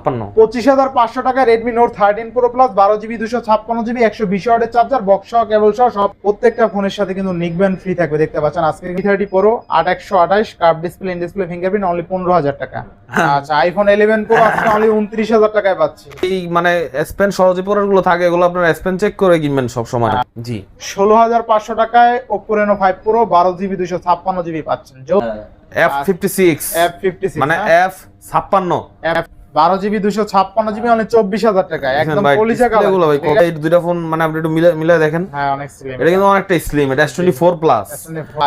ছাপ্পান্ন। পঁচিশ হাজার পাঁচশো টাকা Redmi note thirteen pro plus বারো জিবি দুশো ছাপ্পান্ন জিবি একশো বিশ ওয়াটের চার্জার বক্স কেবল সহ সব প্রত্যেকটা ফোনের সাথে কিন্তু নিকব্যান্ড ফ্রি থাকবে দেখতে পাচ্ছেন? আজকে মি থার্টি প্রো আট একশো আঠাশ curve display in display fingerprint only পনেরো হাজার টাকা। আচ্ছা আইফোন ইলেভেন প্রো আজকে অনলি উনত্রিশ হাজার টাকায় পাচ্ছি। এই মানে স্পেন থাকে এগুলো আপনারা স্পেন চেক করে কিনবেন সব সময়। জি। ষোলো হাজার পাঁচশো টাকায় ওপো রেনো ফাইভ প্রো বারো জিবি দুশো ছাপ্পান্ন জিবি পাচ্ছেন। F fifty six F fifty মানে এফ ছাপ্পান্ন। বারো জিবি দুশো ছাপ্পান্ন জিবি অনেক চব্বিশ হাজার টাকা। একদম পলিশা কালার ভাই কত এই দুইটা ফোন মানে আপনি একটু মিলে মিলে দেখেন। হ্যাঁ অনেক স্লিম এটা কিন্তু অনেকটা স্লিম এটা টোয়েন্টি ফোর প্লাস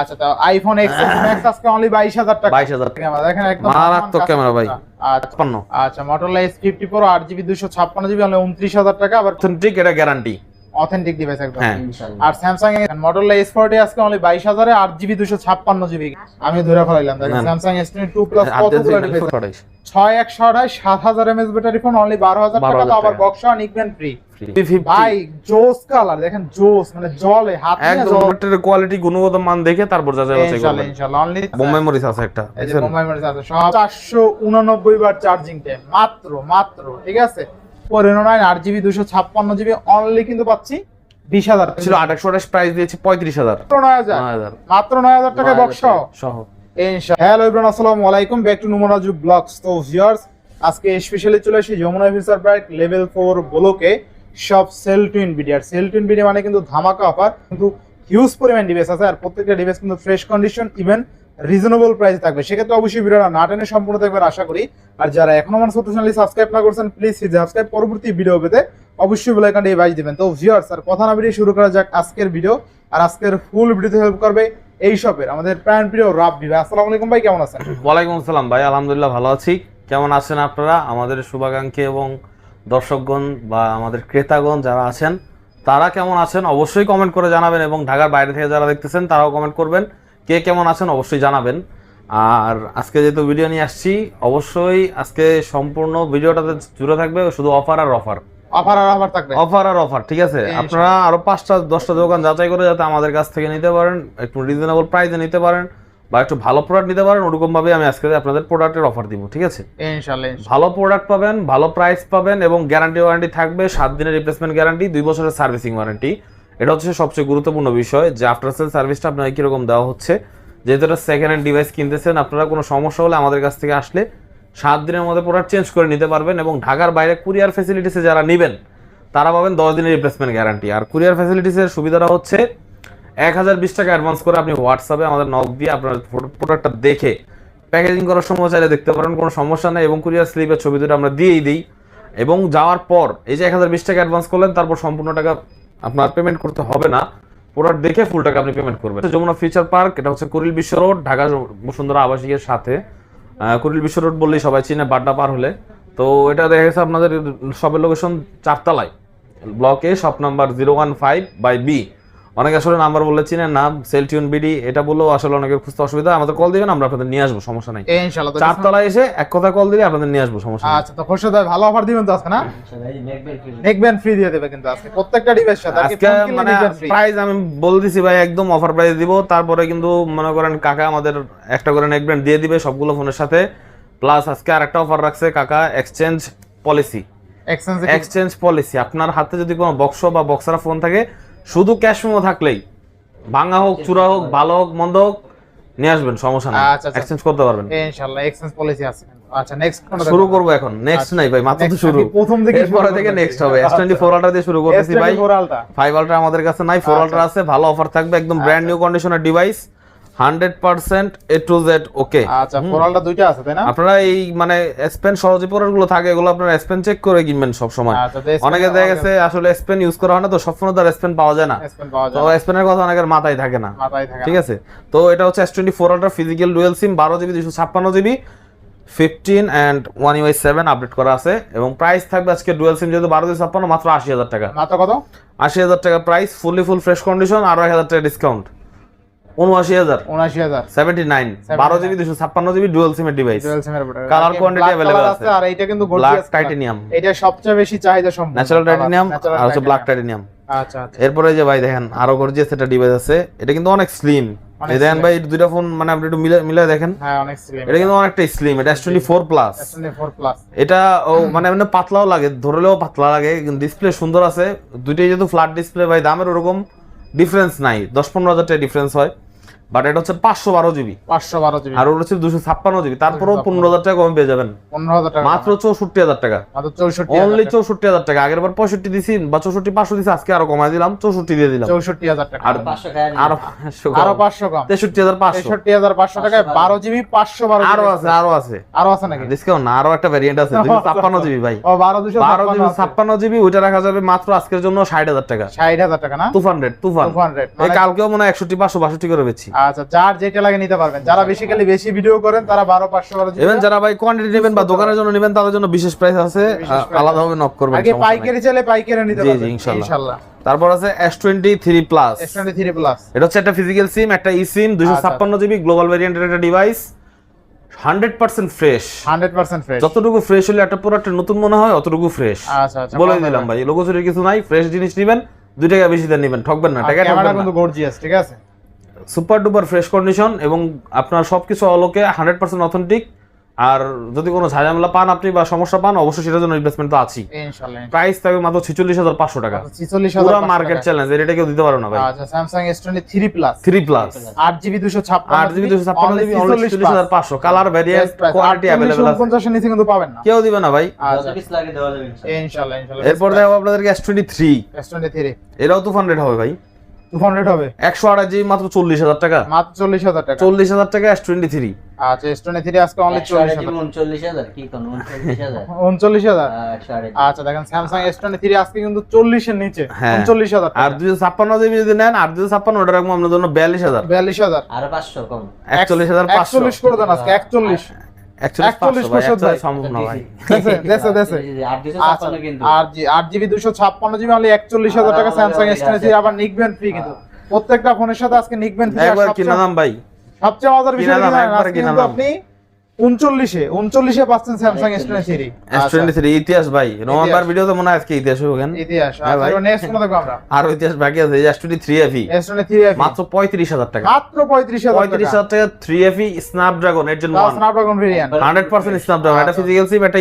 আচ্ছা তো আইফোন এক্স ম্যাক্স আজকে অনলি বাইশ হাজার টাকা। বাইশ হাজার ক্যামেরা দেখেন একদম মারাত্মক ক্যামেরা ভাই আচ্ছা। মোটরলা এস ফিফটি ফোর আট জিবি দুশো ছাপ্পান্ন জিবি অনলি উনত্রিশ হাজার টাকা আবার অথেন্টিক এটা গ্যারান্টি অথেন্টিক ডিভাইস একদম। হ্যাঁ। আর স্যামসাং এর মোটরলা এস ফোর্টি আজকে অনলি বাইশ হাজারে আট জিবি দুশো ছাপ্পান্ন জিবি আমি ধরে ফেলাইলাম। Samsung S twenty two plus ছয় একশো সাত হাজার এমএস ব্যাটারি ফোন অনলি বারো হাজার টাকা তো আবার। বক্স নিকবেন ফ্রি ভাই জোস কালার দেখেন জোস মানে জলে হাত নিয়ে একদম কোয়ালিটি গুণগত মান দেখে তারপর যাচাই বাছাই ইনশাআল্লাহ করবেন ইনশাআল্লাহ অনলি বোম মেমোরিজ আছে একটা আছে সব চারশো উননব্বই বার চার্জিং টাইম মাত্র মাত্র ঠিক আছে? পনেরো নাইন আট জিবি দুশো ছাপ্পান্ন জিবি অনলি কিন্তু পাচ্ছি বিশ হাজার ছিল আঠাশশো আঠাশ প্রাইস দিয়েছি পঁয়ত্রিশ হাজার। নয় হাজার। মাত্র নয় হাজার টাকায় বক্স সহ? হ্যালো ইব্রান আসসালামু আলাইকুম। ব্যাক টু নুমরাজু ব্লগস তো ভিউয়ার্স আজকে স্পেশালি চলে যমুনা লেভেল ফোর ব্লকে সব সেল টু ইনভিডিয়ার সেল টু ইনভিডিয়া মানে কিন্তু ধামাকা অফার কিন্তু হিউজ পরিমাণ ডিভাইস আছে। আর প্রত্যেকটা ডিভাইস কিন্তু fresh condition even reasonable price থাকবে। সেক্ষেত্রে অবশ্যই ভিডিওটা না টেনে সম্পূর্ণ দেখবেন, আশা করি। আর যারা এখনও আমার ছোট চ্যানেল সাবস্ক্রাইব না করছেন প্লিজ সাবস্ক্রাইব পরবর্তী ভিডিও পেতে অবশ্যই বেল আইকনটি বাজ দিবেন। তো ভিউয়ার্স আর কথা না বেরিয়ে শুরু করা যাক আজকের ভিডিও আর আজকের ফুল ভিডিওতে হেল্প করবে এই শপের আমাদের প্রাণ প্রিয় রাব্বি ভাই। আসসালামু আলাইকুম ভাই, কেমন আছেন? ওয়ালাইকুম আসসালাম ভাই, আলহামদুলিল্লাহ ভালো আছি। কেমন আছেন আপনারা? আমাদের শুভাকাঙ্ক্ষী এবং দর্শকগণ বা আমাদের ক্রেতাগণ যারা আছেন, তারা কেমন আছেন? অবশ্যই কমেন্ট করে জানাবেন এবং ঢাকার বাইরে থেকে যারা দেখতেছেন, তারাও কমেন্ট করবেন। কে কেমন আছেন অবশ্যই জানাবেন। আর আজকে যেহেতু ভিডিও নিয়ে আসছি অবশ্যই আজকে সম্পূর্ণ ভিডিওটাতে জুড়ে থাকবে শুধু অফার আর অফার। অফার আর অফার থাকবে। অফার আর অফার ঠিক আছে? আপনারা আরও পাঁচটা দশটা দোকান যাচাই করে যাতে আমাদের কাছ থেকে নিতে পারেন একটু রিজনেবল প্রাইসে নিতে পারেন বা একটু ভালো প্রোডাক্ট নিতে পারেন ওরকম ভাবে আমি আজকে আপনাদের প্রোডাক্টের অফার দিব ঠিক আছে? ইনশাআল্লাহ ভালো প্রোডাক্ট পাবেন ভালো প্রাইস পাবেন এবং গ্যারান্টি ওয়ারেন্টি থাকবে সাত দিনের রিপ্লেসমেন্ট গ্যারান্টি দুই বছরের সার্ভিসিং ওয়ারেন্টি এটা হচ্ছে সবচেয়ে গুরুত্বপূর্ণ বিষয় যে আফটার সেল সার্ভিসটা আপনাকে কীরকম দেওয়া হচ্ছে। যেহেতু এটা সেকেন্ড হ্যান্ড ডিভাইস কিনতেছেন, আপনারা কোনো সমস্যা হলে আমাদের কাছ থেকে আসলে সাত দিনের মধ্যে প্রোডাক্ট চেঞ্জ করে নিতে পারবেন এবং ঢাকার বাইরে কুরিয়ার ফেসিলিটিসে যারা নেবেন, তারা পাবেন দশ দিনের রিপ্লেসমেন্ট গ্যারান্টি আর কুরিয়ার ফ্যাসিলিটিসের সুবিধাটা হচ্ছে এক হাজার বিশ টাকা অ্যাডভান্স করে আপনি হোয়াটসঅ্যাপে আমাদের নক দিয়ে আপনার প্রোডাক্টটা দেখে প্যাকেজিং করার সময় চাইলে দেখতে পারেন, কোনো সমস্যা নেই এবং কুরিয়ার স্লিপের ছবি দুটো আমরা দিয়েই দিই। এবং যাওয়ার পর এই যে এক হাজার বিশ টাকা অ্যাডভান্স করলেন, তারপর সম্পূর্ণ টাকা আপনার পেমেন্ট করতে হবে না। প্রোডাক্ট দেখে ফুল টাকা আপনি পেমেন্ট করবেন। যমুনা ফিচার পার্ক এটা হচ্ছে কুরিল বিশ্ব রোড ঢাকা বসুন্ধরা আবাসিকের সাথে। কুরিল বিশ্ব রোড বললেই সবাই চিনে, বাড্ডা পার হলে। তো এটা দেখা গেছে আপনাদের, সবের লোকেশন চারতলায়। ব্লকে shop number zero one five by B অনেকে আসলে নাম্বার বললে চিনেন না সেলটিউন বিডি এটা বললেও আসলে অনেকের খুঁজতে অসুবিধা আমাদের কল দিবেন আমরা আপনাদের নিয়ে আসব সমস্যা নাই। ইনশাআল্লাহ চারতলায় এসে এক কথা কল দিলে আপনাদের নিয়ে আসব সমস্যা নেই। আচ্ছা তো খোরশেদ ভাই ভালো অফার দিবেন তো আজকে না? নেকব্যান্ড ফ্রি দিয়ে দেবে কিন্তু আজকে প্রত্যেকটা ডিভাইস সাথে আজকে মানে প্রাইস আমি বলে দিছি ভাই একদম অফার প্রাইস দিব তারপরে কিন্তু মনে করেন কাকা আমাদের একটা করে নেক ব্র্যান্ড দিয়ে দিবে সবগুলো ফোনের সাথে। প্লাস আজকে আরেকটা অফার রাখছে কাকা exchange policy exchange exchange policy আপনার হাতে যদি কোনো বক্স বা বক্সারা ফোন থাকে শুধু ক্যাশ মেমো থাকলেই। ভাঙা হোক চূড়া হোক ভালো হোক মন্দ হোক নিয়ে আসবেন সমস্যা নেই। আচ্ছা, আচ্ছা। এক্সচেঞ্জ করতে পারবেন। ইনশাআল্লাহ এক্সচেঞ্জ পলিসি আছে আচ্ছা নেক্সট শুরু করব এখন। নেক্সট নাই ভাই মাত্র তো শুরু। প্রথম থেকে পরে থেকে নেক্সট হবে। এস টোয়েন্টি ফোর আলট্রা দিয়ে শুরু করতেছি ভাই। ফোরালটা ফাইভ আলট্রা আমাদের কাছে নাই ফোর আচ্ছা। আলট্রা আছে ভালো অফার থাকবে একদম ব্র্যান্ড নিউ কন্ডিশনের device hundred percent A to Z okay. আচ্ছা ফোরালটা দুইটা আছে তাই না? আপনারা এই মানে স্পেন সহজে পড়ারগুলো থাকে এগুলো আপনারা স্পেন চেক করে কিনবেন সব সময় আচ্ছা তো S অনেকে দেখা গেছে আসলে স্পেন ইউজ করা হয় না তো সব ফোনে তার স্পেন পাওয়া যায় না। S pen পাওয়া তো স্পেনের কথা অনেকের মাথায় থাকে না। ঠিক আছে? তো এটা হচ্ছে S twenty four ultra physical dual SIM বারো জিবি দুশো ছাপ্পান্ন GB fifteen and One UI seven update করা আছে এবং প্রাইস থাকবে আজকে ডুয়েল সিম যেহেতু বারো দুশো ছাপ্পান্ন মাত্র আশি হাজার টাকা। মাত্র কত? আশি হাজার টাকা price fully full fresh condition আরও এক হাজার টাকা ডিসকাউন্ট উনআশি হাজার। 79000 সেভেন্টি নাইন। বারো জিবি দুশো ছাপ্পান্ন জিবি ডুয়েল সিমের ডিভাইস ডুয়াল সিমের বটে Color quantity available আছে। আর এইটা কিন্তু ব্ল্যাক টাইটেনিয়াম এটা সবচেয়ে বেশি চাহিদা সম্পন্ন। ন্যাচারাল টাইটেনিয়াম আর হচ্ছে ব্ল্যাক টাইটেনিয়াম আচ্ছা আচ্ছা। এরপরে যে ভাই দেখেন আরও গর্জিয়াস একটা ডিভাইস আছে। এটা কিন্তু অনেক স্লিম এই দেখেন ভাই দুইটা ফোন মানে আপনি একটু মিলে মিলে দেখেন। হ্যাঁ অনেক স্লিম এটা কিন্তু অনেকটা স্লিম এটা প্লাস প্লাস এটা মানে এমনি পাতলাও লাগে ধরলেও পাতলা লাগে ডিসপ্লে সুন্দর আছে। দুইটাই যেহেতু ফ্ল্যাট ডিসপ্লে ভাই দামের ওরকম ডিফারেন্স নাই। দশ পনেরো হাজার টাকা ডিফারেন্স হয়। বাট এটা হচ্ছে পাঁচশো বারো জিবি পাঁচশো বারো জিবি আর ওটা হচ্ছে দুশো ছাপ্পান্ন জিবি তারপরেও পনেরো হাজার টাকা কমে পেয়ে যাবেন। পনেরো হাজার টাকা মাত্র চৌষট্টি হাজার টাকা। চৌষট্টি অনলি চৌষট্টি হাজার টাকা। আগের বার পঁয়ষট্টি দিছি বা চৌষট্টি পাঁচশো দিছি আজকে আরও কমাই দিলাম চৌষট্টি দিয়ে দিলাম। চৌষট্টি হাজার টাকা। আর পাঁচশো আরও আরও পাঁচশো কম। তেষট্টি হাজার পাঁচশো। তেষট্টি হাজার পাঁচশো টাকায় বারো। জিবি পাঁচশো বারো আরও আছে। আরও আছে। আরও আছে নাকি? ডিসকাউন্ট না আরও একটা ভ্যারিয়েন্ট আছে। দুশো ছাপ্পান্ন জিবি ভাই। বারো দুশো বারো জিবি ছাপ্পান্ন জিবি ওইটা রাখা যাবে মাত্র আজকের জন্য ষাট হাজার টাকা। ষাট হাজার টাকা না? তুফান রেট তুফান টু হান্ড্রেড। এই কালকেও মনে হয় একষট্টি পাঁচশো বাষট্টি করে বেচছি আচ্ছা যার যেটা লাগে নিতে পারবেন। যারা বেসিক্যালি বেশি ভিডিও করেন তারা বারো পাঁচশো বারো এবার যারা ভাই কোয়ান্টিটি নেবেন বা দোকানের জন্য নেবেন তাদের জন্য বিশেষ প্রাইস আছে নক করবেন আগে পাইকারি চাইলে পাইকারি নিতে পারবেন। ইনশাল্লাহ। তারপর আছে S twenty three plus S twenty three plus এটা হচ্ছে একটা ফিজিক্যাল সিম একটা ই সিম দুশো আচ্ছা। ছাপ্পান্ন জিবি গ্লোবাল ভ্যারিয়েন্টের একটা device hundred percent fresh hundred percent fresh যতটুকু ফ্রেশ হলে একটা প্রোডাক্ট নতুন মনে হয় অতটুকু ফ্রেশ আচ্ছা আচ্ছা বলে দিলাম ভাই কিছু নাই ফ্রেশ জিনিস নেবেন দুই টাকা বেশি দেন নেবেন ঠকবেন না টাকা ঠকবেন কিন্তু গর্জিয়াস ঠিক আছে? সুপার ডুপার ফ্রেশ কন্ডিশন এবং আপনার সবকিছু অলোকে হান্ড্রেড পার্সেন্ট অথেন্টিক। আর যদি কোনো ঝামেলা পান আপনি বা সমস্যা পান অবশ্যই সেটার জন্য রিপ্লেসমেন্ট তো আছেই। প্রাইস থাকবে মাত্র ছিচল্লিশ হাজার পাঁচশো টাকা। পুরো মার্কেট চ্যালেঞ্জ এটা কেউ দিতে পারো না ভাই। আচ্ছা Samsung S twenty three plus three plus আট জিবি দুশো ছাপ্পান্ন আট জিবি দুশো ছাপ্পান্ন জিবি ছিচল্লিশ হাজার পাঁচশো। কালার ভ্যারিয়েন্ট কোয়ালিটি অ্যাভেলেবেল আছে। পঞ্চাশের নিচে কিন্তু পাবেন না। কেউ দিবে না ভাই। আচ্ছা। ইনশাল্লাহ। ইনশাল্লাহ এরপর দেখো আপনাদেরকে S twenty three S twenty three এটাও তুফান রেট হবে ভাই। টু হান্ড্রেড হবে। একশো আঠাশ জিবি মাত্র চল্লিশ হাজার টাকা। মাত্র চল্লিশ হাজার টাকা। চল্লিশ হাজার টাকা আচ্ছা এস টোয়েন্টি থ্রি আজকে অনলি একশো চল্লিশ আড়াই হাজার জিবি উনচল্লিশ হাজার? কি কোন জিবি। আচ্ছা দেখেন স্যামসাং এস টোয়েন্টি থ্রি আজকে কিন্তু চল্লিশের নিচে হ্যাঁ। উনচল্লিশ হাজার আর দুশো ছাপ্পান্ন জিবি যদি নেন আর দুশো ছাপ্পান্ন ওটা রাখব আপনার জন্য বিয়াল্লিশ হাজার। বিয়াল্লিশ হাজার। কম। একচল্লিশ হাজার পাঁচশো। একচল্লিশ করে দেন আজকে 41 একচল্লিশ ভাই। সম্ভব না ভাই। দেশে দেশে দেশে জি, জি, আট দুশো আচ্ছা আর জি জিবি দুশো ছাপ্পান্ন জিবি অনলি একচল্লিশ হাজার টাকা স্যামসাং টোয়েন্টি থ্রি আবার নিকবেন ফ্রি কিন্তু। প্রত্যেকটা ফোনের সাথে আজকে নিকবেন ফ্রি একবার কিনা দাম ভাই। সবচেয়ে মজার বিষয়। আপনি উনচল্লিশে উনচল্লিশে পাচ্ছেন Samsung S twenty three S twenty three ইতিহাস ভাই নভেম্বর ভিডিওতে মনে হয় আজকে ইতিহাস হবে কেন? ইতিহাস। হ্যাঁ নেক্সট কোন দেখব আমরা। আরও ইতিহাস বাকি আছে S twenty three FE S twenty three মাত্র পঁয়ত্রিশ হাজার টাকা। মাত্র পঁয়ত্রিশ হাজার পঁয়ত্রিশ হাজার টাকা থ্রি এফি স্ন্যাপড্রাগন এর জন্য Snapdragon variant hundred percent Snapdragon একটা ফিজিক্যাল সিম একটা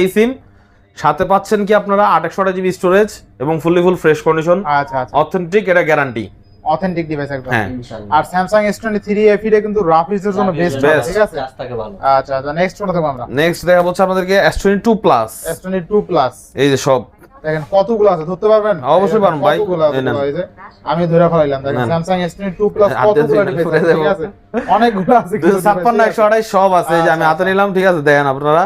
সাথে পাচ্ছেন কি আপনারা আটশো জিবি স্টোরেজ এবং ফুললি ফুল ফ্রেশ কন্ডিশন আচ্ছা আচ্ছা। অথেন্টিক এটা গ্যারান্টি অথেন্টিক ডিভাইস একদম। হ্যাঁ। ইনশাআল্লাহ। আর Samsung S twenty three F এটা কিন্তু রাফিজের জন্য বেস্ট ঠিক আছে? থাকে ভালো। আচ্ছা আচ্ছা নেক্সট কোন দেখব আমরা। নেক্সট দেখা হচ্ছে আপনাদেরকে S twenty two plus S twenty two plus এই যে সব। দেখেন কতগুলো আছে ধরতে পারবেন? অবশ্যই পারব ভাই। এই যে, আমি ধরে ফেলাইলাম দেখেন। Samsung S twenty two plus কতগুলো ডিভাইস আছে ঠিক আছে? অনেকগুলো আছে দুশো ছাপ্পান্ন একশো আড়াই সব আছে এই যে আমি হাতে নিলাম ঠিক আছে দেখেন আপনারা।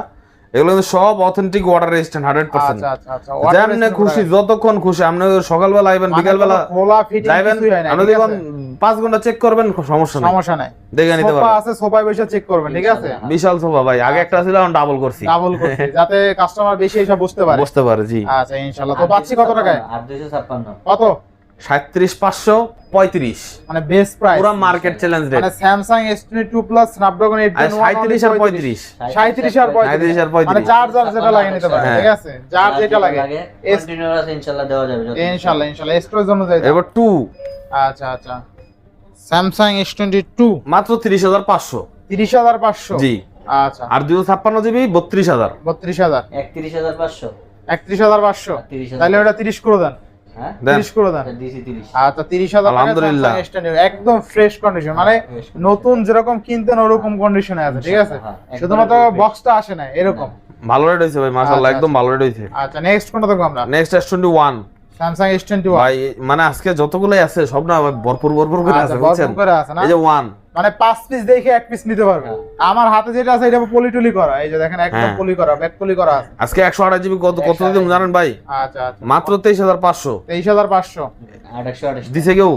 এগুলো কিন্তু সব authentic water resistant hundred percent আচ্ছা আচ্ছা আচ্ছা যেমনি খুশি যতক্ষণ খুশি আপনি বিকালবেলা আইবেন মানে বিকালবেলা যাইবেন আপনি দেখবেন পাঁচ ঘণ্টা চেক করবেন সমস্যা নেই। সমস্যা নাই। দেখে নিতে পারবেন। আছে সোফায় বসে চেক করবেন ঠিক আছে? বিশাল সোফা ভাই। আগে একটা ছিল এখন ডাবল করছি। ডাবল করছি যাতে কাস্টমার বেশি এসে বুঝতে পারে। বুঝতে পারে জি। আচ্ছা ইনশাআল্লাহ। তো পাচ্ছি কত টাকায়? আট দুশো ছাপ্পান্ন। কত? সাঁত্রিশ পাঁচশো পঁয়ত্রিশ। মানে বেস্ট প্রাইস পুরো মার্কেট চ্যালেঞ্জ রেট মানে স্যামসাং S22 প্লাস স্ন্যাপড্রাগন 8 আর সাঁত্রিশ আর পঁয়ত্রিশ। 37 আর 37 আর 35 মানে চার যার যেটা লাগে নিতে পারে হ্যাঁ। ঠিক আছে? যার যেটা লাগে। এস ইনশাআল্লাহ দেওয়া যাবে যত ইনশাআল্লাহ ইনশাআল্লাহ স্টোরেজ অনুযায়ী দাও। এবার টু আচ্ছা আচ্ছা। স্যামসাং S22 মাত্র তিরিশ হাজার পাঁচশো। 30500 জি। আচ্ছা। আর দুশো ছাপ্পান্ন জিবি বত্রিশ হাজার। 32000 একত্রিশ হাজার পাঁচশো। 31500 তিরিশ হাজার তাহলে ওটা 30 করে দেন। হ্যাঁ? দেন। 30 করে দেন। ডিসি তিরিশ। আচ্ছা 30000 টাকা আলহামদুলিল্লাহ। Samsung S22 একদম ফ্রেশ কন্ডিশন মানে নতুন যেরকম কিনতেন ওরকম কন্ডিশনে আছে ঠিক আছে? হ্যাঁ, শুধুমাত্র। বক্সটা আসে না এরকম। ভালো রেট হয়েছে ভাই মাসাল্লাহ আচ্ছা, একদম ভালো রেট হয়েছে। আচ্ছা নেক্সট কোনটা দেখব আমরা? Next S twenty one Samsung S21 ভাই মানে আজকে যতগুলাই আছে সব না ভরপুর ভরপুর করে আচ্ছা, আছে বুঝছেন? করে আছে না? এই যে ওয়ান মানে পাঁচ পিস দেখে এক পিস নিতে পারবে। আমার হাতে যেটা আছে এটা পলি টুলি করা। এই যে দেখেন একদম হ্যাঁ। পলি করা ব্যাক পলি করা আছে। আজকে একশো আঠাশ জিবি কত কত দিন জানেন ভাই? আচ্ছা আচ্ছা। মাত্র তেইশ হাজার পাঁচশো। তেইশ হাজার পাঁচশো। আট একশো আঠাশ। দিছে কেউ?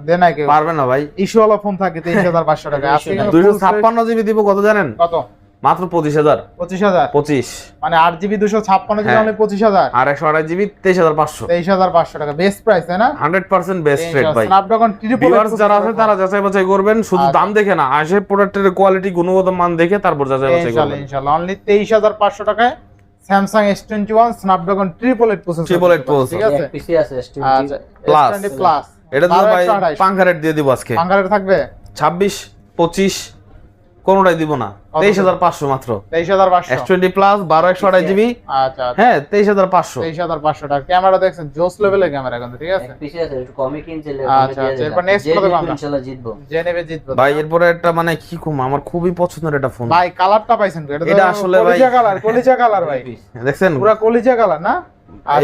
দে নাই কেউ। পারবে না ভাই। ইস্যু ফোন থাকে তেইশ হাজার পাঁচশো টাকা। আজকে কিন্তু দুইশো full ছাপ্পান্ন জিবি দিব কত জানেন? কত? মাত্র পঁচিশ হাজার। পঁচিশ হাজার? পঁচিশ। মানে আট জিবি দুশো ছাপ্পান্ন জিবি হ্যাঁ। পঁচিশ হাজার। আর একশো আঠাশ জিবি তেইশ হাজার পাঁচশো। তেইশ হাজার পাঁচশো টাকা। বেস্ট প্রাইস তাই না? হান্ড্রেড পার্সেন্ট বেস্ট রেট ভাই। স্ন্যাপড্রাগন ট্রিপল ভিউয়ার্স যারা আছে তারা যাচাই বাছাই করবেন। শুধু দাম দেখে না আসে প্রোডাক্টের কোয়ালিটি গুণগত মান দেখে তারপর যাচাই বাছাই করবেন। ইনশাল্লাহ। অনলি তেইশ হাজার পাঁচশো টাকায় Samsung S twenty one Snapdragon triple eight processor Triple eight processor। ঠিক আছে? এক পিসি আছে আচ্ছা। প্লাস এটা তো ভাই পাঙ্খা রেট দিয়ে দিব আজকে। থাকবে? ছাব্বিশ পঁচিশ কোনোটাই দিব না। তেইশ হাজার পাঁচশো মাত্র। তেইশ হাজার পাঁচশো। এস টোয়েন্টি প্লাস বারো একশো আড়াই জিবি আচ্ছা আচ্ছা। হ্যাঁ তেইশ হাজার পাঁচশো। তেইশ হাজার পাঁচশো টাকা। ক্যামেরা দেখছেন জোস লেভেলের ক্যামেরা কিন্তু ঠিক আছে? এক আছে একটু কমই কিনছে আচ্ছা, আচ্ছা, এরপর কত দাম? ইনশাআল্লাহ জিতবো। যে নেবে জিতবে। ভাই এরপরে একটা মানে কি কম আমার খুবই পছন্দের একটা ফোন ভাই কালারটা পাইছেন এটা এটা আসলে ভাই- কলিজা কালার কলিজা কালার ভাই। দেখছেন? পুরা কলিজা কালার না?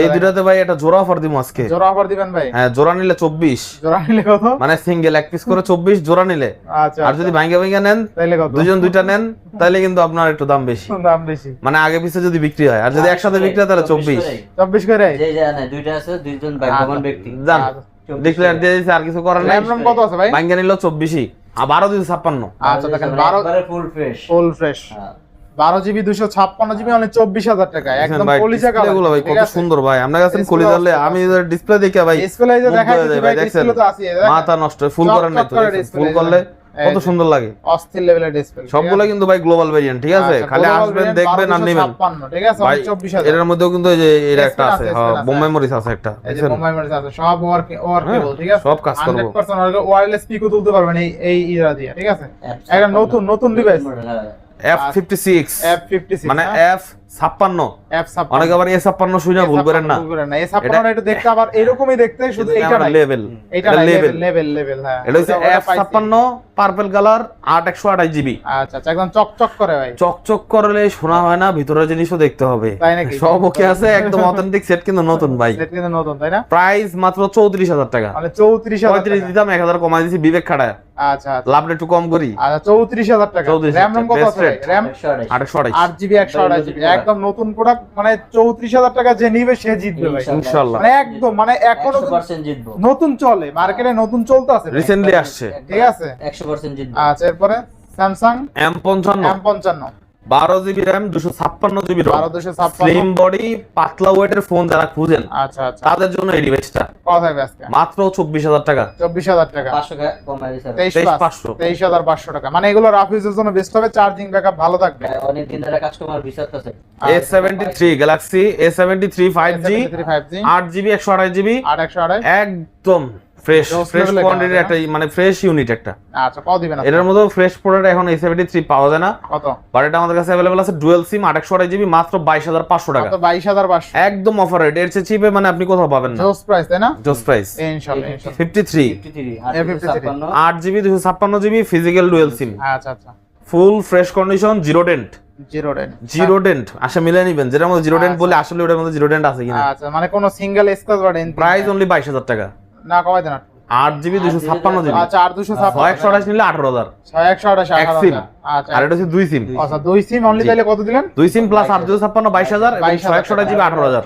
এই দুটাতে ভাই একটা জোড়া অফার দিব আজকে। জোড়া অফার দিবেন ভাই? হ্যাঁ জোড়া নিলে চব্বিশ। জোড়া নিলে কত? মানে সিঙ্গেল এক পিস করে চব্বিশ জোড়া নিলে। আচ্ছা আর যদি ভাঙ্গে ভাঙ্গে নেন কত? দুজন দুইটা নেন তাহলে কিন্তু আপনার একটু দাম বেশি। দাম বেশি। মানে আগে পিছে যদি বিক্রি হয় আর যদি একসাথে বিক্রি হয় তাহলে চব্বিশ চব্বিশ। করে? যে জানে দুইটা আছে দুইজন ভাগ্যবান ব্যক্তি। যান আচ্ছা। ডিক্লেয়ার দিয়ে দিয়েছে আর কিছু করার নাই। কত আছে ভাই? ভাঙ্গে নিল চব্বিশই আর বারো দুই ছাপ্পান্ন। আচ্ছা দেখেন বারো ফুল ফ্রেশ ফুল ফ্রেশ বারো জিবি দুশো ছাপ্পান্ন জিবি মানে চব্বিশ হাজার টাকা। একদম ভাই কলিজা কালার ভাই কত সুন্দর ভাই। আপনার কাছে Display কলি আমি ডিসপ্লে দেখে ভাই ডিসপ্লে হয়ে যায় ভাই? ডিসপ্লে তো আছে মাথা নষ্ট ফুল চক নাই তো ফুল করলে কত সুন্দর লাগে। অস্থির লেভেলের ডিসপ্লে সবগুলো কিন্তু ভাই গ্লোবাল ভেরিয়েন্ট ঠিক আছে? খালি আসবেন দেখবেন আর নেবেন। ঠিক আছে? ভাই চব্বিশ হাজার। এটার মধ্যেও কিন্তু এই যে এটা একটা আছে হ্যাঁ display আছে। আছে একটা এই যে বোম্বাই মেরিজ আছে সব ওয়ার্ক ওয়ার্কেবল ঠিক আছে? সব কাজ করব। 100% ওয়্যারলেস পিকও তুলতে পারবেন এই এই ইরা দিয়ে ঠিক আছে? একটা নতুন নতুন ডিভাইস F56 F56 মানে F ছাপ্পান্ন। অনেকে আবার এ ছাপ্পান্ন শুনে ভুল করেন না। ভুল করেন না। এই ছাপ্পান্ন একটু দেখতে আবার এরকমই দেখতে শুধু এইটা লেভেল এইটা লেভেল লেভেল লেভেল হ্যাঁ। এটা হচ্ছে ওটা- ওটা এফ ছাপ্পান্ন পার্পেল কালার আট একশো আঠাশ জিবি আচ্ছা আচ্ছা একদম চকচক করে ভাই। চকচক করলে শোনা হয় না ভিতরের জিনিসও দেখতে হবে। তাই নাকি? সব ওকে আছে একদম অথেন্টিক সেট কিন্তু নতুন ভাই। সেট কিন্তু নতুন তাই না? প্রাইস মাত্র চৌত্রিশ হাজার টাকা। মানে চৌত্রিশ হাজার পঁয়ত্রিশ দিতাম এক হাজার কমাই দিছি বিবেক খাড়ায় আচ্ছা আচ্ছা। লাভটা একটু কম করি। আচ্ছা চৌত্রিশ হাজার টাকা। 34,000 র্যাম রম কত best আছে rate। র্যাম আটশো আট জিবি একশো আঠাশ জিবি একদম নতুন প্রোডাক্ট মানে চৌত্রিশ হাজার টাকা যে নিবে সে জিতবে ভাই। ইনশাল্লাহ। মানে একদম মানে এখনও কিন্তু 100% জিতবো। নতুন চলে মার্কেটে নতুন চলতে আছে। রিসেন্টলি আসছে। ঠিক আছে? 100% জিতবো। আচ্ছা এরপরে স্যামসাং এম পঞ্চান্ন। এম পঞ্চান্ন। বারো জিবি র্যাম দুশো ছাপ্পান্ন জিবি বারো দুশো স্লিম বডি পাতলা ওয়েটের ফোন যারা খুঁজেন আচ্ছা আচ্ছা। তাদের জন্য এই ডিভাইসটা কথা আজকে মাত্র চব্বিশ হাজার টাকা। চব্বিশ হাজার টাকা। 500 টাকা কমাই দিছে তেইশ তেইশ পাঁচশো। তেইশ হাজার পাঁচশো টাকা। মানে এগুলো রাফ ইউজের জন্য বেস্ট হবে চার্জিং ব্যাকআপ ভালো থাকবে। অনেক দিন ধরে customer বিচারতেছে A seventy three Galaxy A seventy three five G five G আট জিবি একশো আঠাশ জিবি। আট একশো একদম। ফ্রেশ ফ্রেশ কোয়ান্টিটির একটা মানে ফ্রেশ ইউনিট একটা। আচ্ছা কত দিবেন এটার মধ্যে ফ্রেশ প্রোডাক্ট এখন এ সেভেন্টি থ্রি পাওয়া যায় না। কত? বাট এটা আমাদের কাছে অ্যাভেলেবল আছে ডুয়েল সিম আট একশো আঠাশ জিবি মাত্র বাইশ হাজার পাঁচশো টাকা। কত বাইশ হাজার পাঁচশো। একদম অফার রেট এর চেয়ে চিপে মানে আপনি কোথাও পাবেন না। জোস প্রাইস তাই না? জোস প্রাইস ইনশাল্লাহ ইনশাল্লাহ। ফিফটি থ্রি 53 আর A53 56 আট জিবি দুশো ছাপ্পান্ন জিবি ফিজিক্যাল ডুয়েল সিম আচ্ছা আচ্ছা। Full fresh condition zero dent zero rain zero dent আশা মিলে নিবেন। যেটার মধ্যে জিরো ডেন্ট বলে আসলে ওটার মধ্যে জিরো ডেন্ট আছে কিনা। আচ্ছা মানে কোনো সিঙ্গেল স্ক্র্যাচ বা ডেন্ট প্রাইস অনলি বাইশ হাজার টাকা। না কমাই দেন আট জিবি দুশো ছাপ্পান্ন জিবি। আচ্ছা আর দুশো ছয় একশো আঠাশ নিলে আঠারো হাজার। ছয় একশো আঠাশ এক সিম। আচ্ছা। আর এটা হচ্ছে দুই সিম। আচ্ছা দুই সিম অনলি তাহলে কত দিলেন? দুই সিম প্লাস আট দুশো ছাপ্পান্ন বাইশ হাজার এবং ছয় একশো আঠাশ জিবি আঠারো হাজার।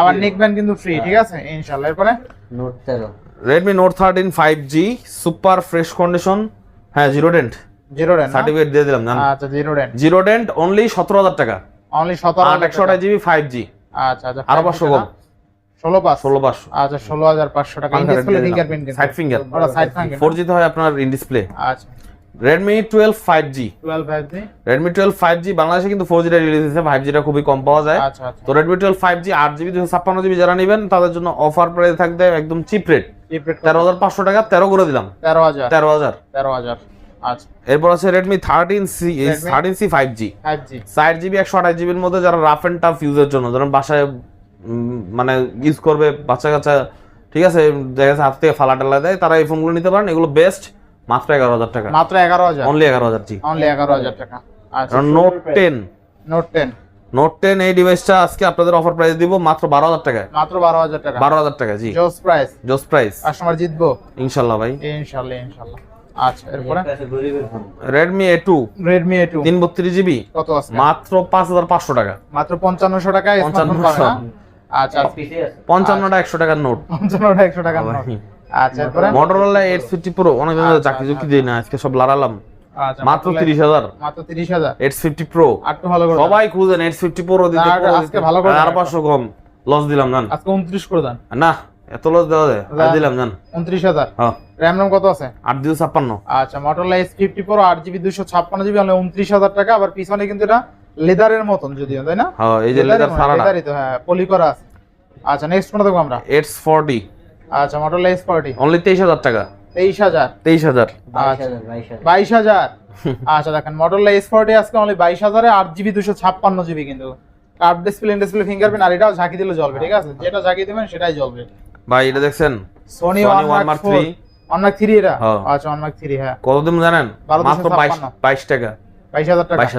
আবার নিকবেন কিন্তু ফ্রি ঠিক আছে? ইনশাল্লাহ এরপরে? Note 13 Redmi note thirteen five G super fresh condition হ্যাঁ জিরো ডেন্ট জিরো রেন সার্টিফিকেট দিয়ে দিলাম জান। আচ্ছা জিরো রেন জিরো ডেন্ট অনলি সতেরো হাজার টাকা। অনলি সতেরো আট একশো আঠাশ জিবি ফাইভ জি আচ্ছা আচ্ছা আরও পাঁচশো কম। ষোলো পাঁচ ষোলো পাঁচশো আচ্ছা ষোলো হাজার পাঁচশো টাকা fingerprint side finger side finger four G হয় আপনার ইন ডিসপ্লে আচ্ছা। Redmi twelve five G Redmi twelve five G বাংলাদেশে কিন্তু ফোর জিটা রিলিজ হয়েছে ফাইভ জিটা খুবই কম পাওয়া যায়। আচ্ছা আচ্ছা। তো রেডমি টুয়েলভ ফাইভ জি আট জিবি দুশো ছাপ্পান্ন জিবি যারা নেবেন তাদের জন্য অফার প্রাইস থাকবে একদম চিপ রেট তেরো হাজার পাঁচশো টাকা তেরো করে দিলাম। তেরো হাজার। তেরো হাজার। তেরো হাজার। আচ্ছা। এরপর আছে Redmi thirteen C Redmi? Thirteen C five G five G GB একশো আঠাশ জিবির মধ্যে যারা রাফ অ্যান্ড টাফ ইউজের জন্য ধরুন বাসায় মানে ইউজ করবে বাচ্চা কাচ্চা ঠিক আছে দেখা যাচ্ছে হাত থেকে ফালা টালা দেয় তারা এই ফোনগুলো নিতে পারেন এগুলো বেস্ট মাত্র এগারো হাজার টাকা। মাত্র এগারো হাজার? অনলি এগারো হাজার জি। অনলি এগারো হাজার টাকা। আচ্ছা note ten note ten note ten এই ডিভাইসটা আজকে আপনাদের অফার প্রাইস দিব মাত্র বারো হাজার টাকায়। মাত্র বারো হাজার টাকা। বারো হাজার টাকা জি। জোস প্রাইস জোস প্রাইস কাস্টমার জিতবো? ইনশাল্লাহ ভাই। ইনশাল্লাহ ইনশাল্লাহ। আচ্ছা এরপরে? রেডমি এ টু তিন বত্রিশ জিবি কত আছে? মাত্র পাঁচ হাজার পাঁচশো টাকা। মাত্র পঞ্চান্নশো টাকায় স্মার্টফোন 5500 আচ্ছা পিসে আছে। পঞ্চান্নটা একশো টাকার নোট। পঞ্চান্নটা একশো টাকা নোট। আচ্ছা মোটরোলা এইট ফিফটি প্রো অনেক দিন ধরে আচ্ছা, চাকরি চুক্তি দিই না আজকে সব লাড়ালাম। আচ্ছা মাত্র তিরিশ হাজার। মাত্র তিরিশ হাজার। এইট ফিফটি প্রো আর একটু ভালো করে দেন। সবাই খুঁজেন এইট ফিফটি প্রো দিতে আজকে ভালো করে আর পাঁচশো কম। লস দিলাম জান। আজকে উনত্রিশ করে দেন। না এত লস দেওয়া যায়। দিলাম জান। উনত্রিশ হাজার। হ্যাঁ। র্যাম রম কত আছে? আট দুশো ছাপ্পান্ন। আচ্ছা মোটরলা এস ফিফটি ফোর আট জিবি দুশো ছাপ্পান্ন জিবি উনত্রিশ হাজার টাকা। আবার পিছনে কিন্তু এটা লেদারের মতন যদিও তাই না? হ্যাঁ এই যে লেদার সারাটা লেদারই তো হ্যাঁ পলি করা আছে। আচ্ছা নেক্সট কোনটা দেখব আমরা? এইটস ফর্টি আচ্ছা মোটরলা এস ফর্টি অনলি তেইশ হাজার টাকা। তেইশ হাজার? তেইশ হাজার। বাইশ আচ্ছা। হাজার বাইশ হাজার। বাইশ হাজার? আচ্ছা দেখেন মডেলটা এস ফোরটি আজকে অনলি বাইশ হাজারে আট জিবি দুশো ছাপ্পান্ন জিবি কিন্তু। কার্ড ডিসপ্লে ডিসপ্লে ফিঙ্গারপ্রিন্ট আর এটাও ঝাঁকি দিলে জ্বলবে ঠিক আছে? যেটা ঝাঁকি দিবেন সেটাই জ্বলবে। ভাই এটা দেখছেন? Sony Sony one mark Mark three III one mark three এটা? হ্যাঁ। আচ্ছা ওয়ান মার্ক থ্রি হ্যাঁ। কত দিন জানেন মাত্র দুশো বাইশ ছাপ্পান্ন। বাইশ টাকা। বাইশ হাজার টাকা। বাইশ